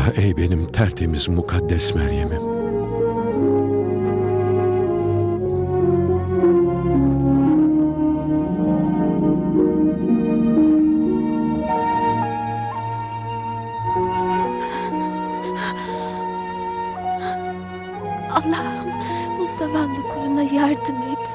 Ah ey benim tertemiz mukaddes Meryem'im. Allah'ım bu zavallı kuluna yardım et.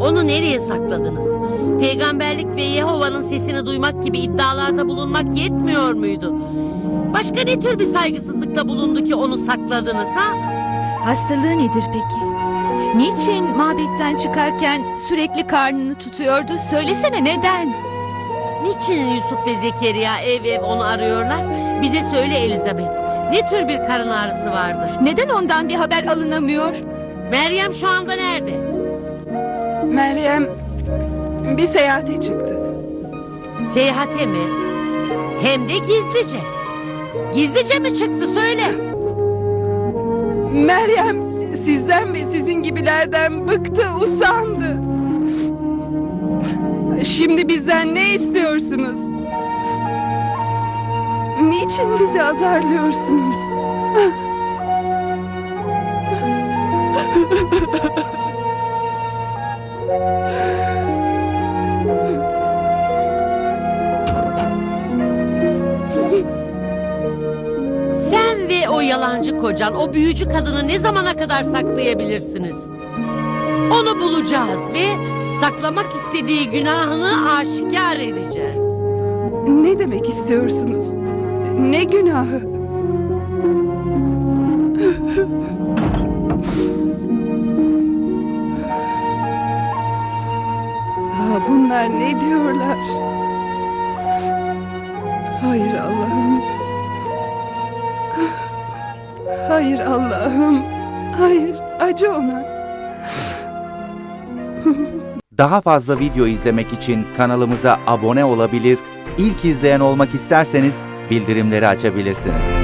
Onu nereye sakladınız? Peygamberlik ve Yehova'nın sesini duymak gibi iddialarda bulunmak yetmiyor muydu? Başka ne tür bir saygısızlıkta bulundu ki onu sakladınız ha? Hastalığı nedir peki? Niçin mabetten çıkarken sürekli karnını tutuyordu? Söylesene neden? Niçin Yusuf ve Zekeriya ev ev onu arıyorlar? Bize söyle Elizabeth. Ne tür bir karın ağrısı vardır? Neden ondan bir haber alınamıyor? Meryem şu anda nerede? Meryem bir seyahate çıktı. Seyahate mi? Hem de gizlice. Gizlice mi çıktı söyle. Meryem sizden ve sizin gibilerden bıktı, usandı. Şimdi bizden ne istiyorsunuz? Niçin bizi azarlıyorsunuz? Sen ve o yalancı kocan o büyücü kadını ne zamana kadar saklayabilirsiniz? Onu bulacağız ve saklamak istediği günahını aşikar edeceğiz. Ne demek istiyorsunuz? Ne günahı? Aa, bunlar ne diyorlar? Hayır Allah'ım. Hayır Allah'ım. Hayır acı ona. Daha fazla video izlemek için kanalımıza abone olabilir, ilk izleyen olmak isterseniz bildirimleri açabilirsiniz.